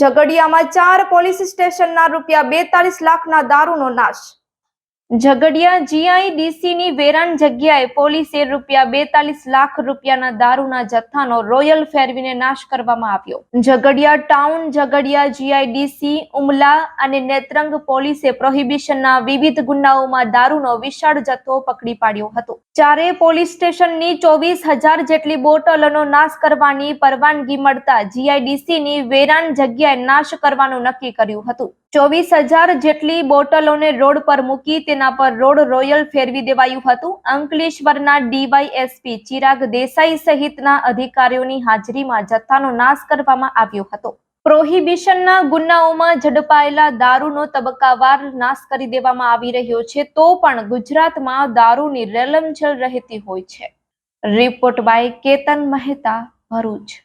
ઝઘડિયામાં ચાર પોલીસ સ્ટેશનના રૂપિયા બેતાલીસ લાખના દારૂનો નાશ. ઝઘડિયા જીઆઈડીસી ની વેરાન જગ્યાએ પોલીસે રૂપિયા બેતાલીસ લાખ રૂપિયાના દારૂના જથ્થાનો રોયલ ફેરવીને નાશ કરવામાં આવ્યો. ઝઘડિયા ટાઉન, ઝઘડિયા જીઆઈડીસી, ઉમલા અને નેત્રંગ પોલીસે પ્રોહિબિશનના વિવિધ ગુનાઓમાં દારૂનો વિશાળ જથ્થો પકડી પાડ્યો હતો. ચારે પોલીસ સ્ટેશનની ચોવીસ હજાર જેટલી બોટલોનો નાશ કરવાની પરવાનગી મળતા જીઆઈડીસીની વેરાન જગ્યાએ નાશ કરવાનું નક્કી કર્યું હતું. ચોવીસ હજાર જેટલી બોટલોને રોડ પર મૂકી તેના પર રોડ રોયલ ફેરવી દેવાયું હતું. અંકલેશ્વરના ડીવાયએસપી ચિરાગ દેસાઈ સહિતના અધિકારીઓની હાજરીમાં જથ્થાનો નાશ કરવામાં આવ્યો હતો. પ્રોહિબિશનના ગુનાઓમાં ઝડપાયેલા દારૂનો તબક્કાવાર નાશ કરી દેવામાં આવી રહ્યો છે, તો પણ ગુજરાતમાં દારૂની રેલમછેલ રહેતી હોય છે. Report by Ketan Mehta Bharuch.